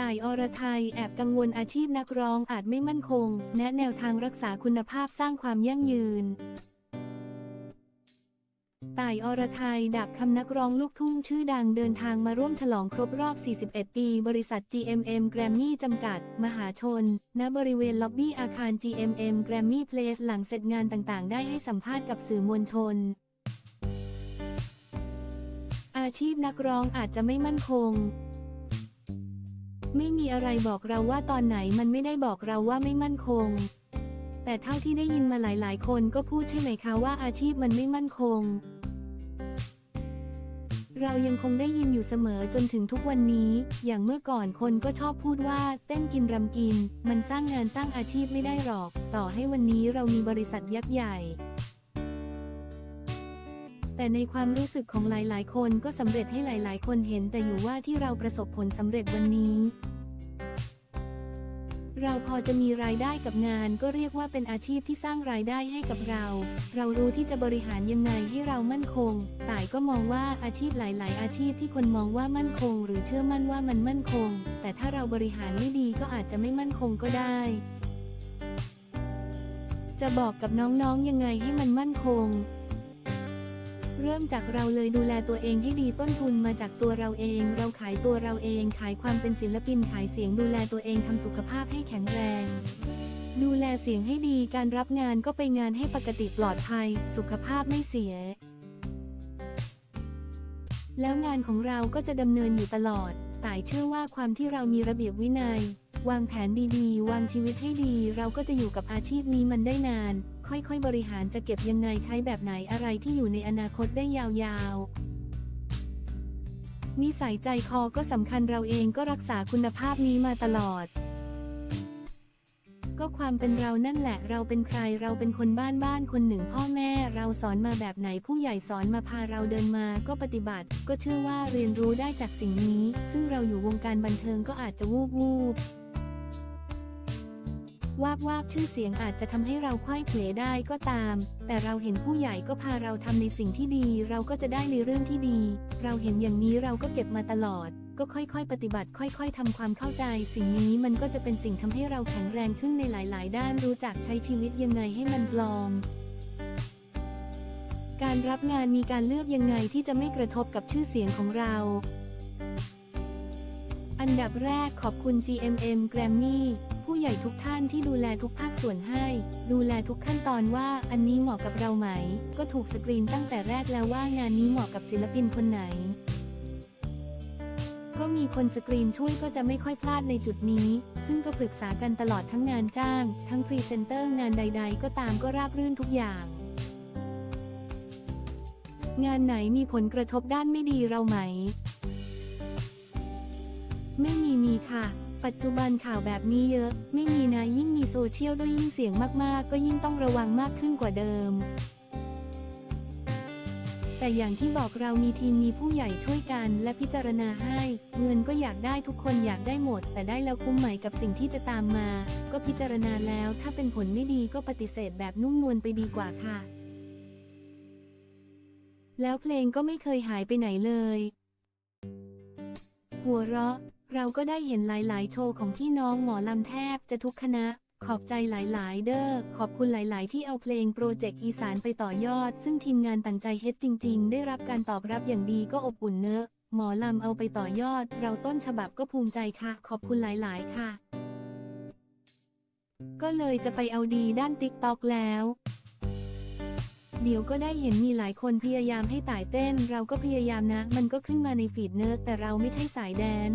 ต่ายอรไทยแอบกังวลอาชีพนักร้องอาจไม่มั่นคง แนะแนวทางรักษาคุณภาพสร้างความยั่งยืนต่ายอรไทยดับคำนักร้องลูกทุ่งชื่อดังเดินทางมาร่วมฉลองครบรอบ 41 ปี บริษัท GMM Grammy จำกัด มหาชน ณ บริเวณล็อบบี้อาคาร GMM Grammy Place หลังเสร็จงานต่างๆ ได้ให้สัมภาษณ์กับสื่อมวลชน อาชีพนักร้องอาจจะไม่มั่นคง ไม่มีอะไรบอกเราว่าตอนไหนมันไม่ได้บอกเราว่าไม่มั่นคง แต่เท่าที่ได้ยินมาหลาย ๆ คนก็พูดใช่ไหมคะว่าอาชีพมันไม่มั่นคง เรายังคงได้ยินอยู่เสมอจนถึงทุกวันนี้ อย่างเมื่อก่อนคนก็ชอบพูดว่า เต้นกินรำกิน มันสร้างงานสร้างอาชีพไม่ได้หรอก ต่อให้วันนี้เรามีบริษัทยักษ์ใหญ่ แต่ในความรู้สึกของหลายๆ คนก็สำเร็จให้หลาย ๆ คนเห็นแต่อยู่ว่าที่เราประสบผลสำเร็จวันนี้ เราพอจะมีรายได้กับงานก็เรียกว่าเป็นอาชีพที่สร้างรายได้ให้กับเรา เรารู้ที่จะบริหารยังไงให้เรามั่นคง ต่ายก็มองว่าอาชีพหลาย ๆ อาชีพที่คนมองว่ามั่นคง หรือเชื่อมั่นว่ามันมั่นคง แต่ถ้าเราบริหารไม่ดีก็อาจจะไม่มั่นคงก็ได้จะบอกกับน้องๆยังไงให้มันมั่นคง เริ่มจากเราเลยดูแลตัวเองให้ดีต้นทุนมาจากตัวเราเอง เราขายตัวเราเองขายความเป็นศิลปินขายเสียงดูแลตัวเองทำสุขภาพให้แข็งแรง ดูแลเสียงให้ดีการรับงานก็ไปงานให้ปกติปลอดภัย สุขภาพไม่เสีย แล้วงานของเราก็จะดำเนินอยู่ตลอดต่ายเชื่อว่าความที่เรามีระเบียบวินัย วางแผนดีๆ วางชีวิตให้ดี เราก็จะอยู่กับอาชีพนี้มันได้นาน ค่อยๆ บริหารจะเก็บยังไงใช้แบบไหนอะไรที่อยู่ในอนาคตได้ยาวๆ นิสัยใจคอก็สำคัญเราเองก็รักษาคุณภาพนี้มาตลอด ก็ความเป็นเรานั่นแหละ เราเป็นใครเราเป็นคนบ้านบ้านคนหนึ่งพ่อแม่ เราสอนมาแบบไหนผู้ใหญ่สอนมาพาเราเดินมาก็ปฏิบัติ ก็เชื่อว่าเรียนรู้ได้จากสิ่งนี้ ซึ่งเราอยู่วงการบันเทิงก็อาจจะวูบวูบ วาบวาบชื่อเสียงอาจจะทำให้เราคว้ายเขวได้ก็ตาม แต่เราเห็นผู้ใหญ่ก็พาเราทำในสิ่งที่ดี เราก็จะได้ในเรื่องที่ดี เราเห็นอย่างนี้เราก็เก็บมาตลอด ก็ค่อยๆ ปฏิบัติ ค่อย ๆทำความเข้าใจ สิ่งนี้มันก็จะเป็นสิ่งทำให้เราแข็งแรงขึ้นในหลาย ๆ ด้านรู้จักใช้ชีวิตยังไงให้มันปลอมการรับงานมีการเลือกยังไงที่จะไม่กระทบกับชื่อเสียงของเรา อันดับแรกขอบคุณ GMM Grammy ผู้ใหญ่ทุกท่านที่ดูแลทุกภาคส่วนให้ ดูแลทุกขั้นตอนว่าอันนี้เหมาะกับเราไหม ก็ถูกสกรีนตั้งแต่แรกแล้วว่างานนี้เหมาะกับศิลปินคนไหน ก็มีคนสกรีนช่วยก็จะไม่ค่อยพลาดในจุดนี้ ซึ่งก็ปรึกษากันตลอดทั้งงานจ้าง ทั้งพรีเซนเตอร์งานใด ๆ ก็ตามก็ราบรื่นทุกอย่างงานไหนมีผลกระทบด้านไม่ดีเราไหม ไม่มีมีค่ะ ปัจจุบันข่าวแบบนี้เยอะ ไม่มีนะยิ่งมีโซเชียลด้วยยิ่งเสียงมากๆ ก็ยิ่งต้องระวังมากขึ้นกว่าเดิม แต่อย่างที่บอกเรามีทีมมีผู้ใหญ่ช่วยกันและพิจารณาให้ เงินก็อยากได้ทุกคนอยากได้หมด แต่ได้แล้วคุ้มไหมกับสิ่งที่จะตามมา ก็พิจารณาแล้วถ้าเป็นผลไม่ดีก็ปฏิเสธแบบนุ่มนวลไปดีกว่าค่ะ แล้วเพลงก็ไม่เคยหายไปไหนเลย หัวเราะ เราก็ได้เห็นหลายๆ โชว์ของพี่น้องหมอลำแทบจะทุกคณะ ขอบใจหลาย ๆ เด้อ ขอบคุณหลาย ๆ ที่เอาเพลงโปรเจกต์อีสานไปต่อยอด ซึ่งทีมงานตั้งใจเฮ็ดจริง ๆ ได้รับการตอบรับอย่างดีก็อบอุ่นเนอะหมอลำเอาไปต่อยอด เราต้นฉบับก็ภูมิใจค่ะ ขอบคุณหลาย ๆ ค่ะ ก็เลยจะไปเอาดีด้านติ๊กต็อกแล้วเดี๋ยวก็ได้เห็นมีหลายคนพยายามให้ต่ายเต้น เราก็พยายามนะ มันก็ขึ้นมาในฟีดเนอะแต่เราไม่ใช่สายแดน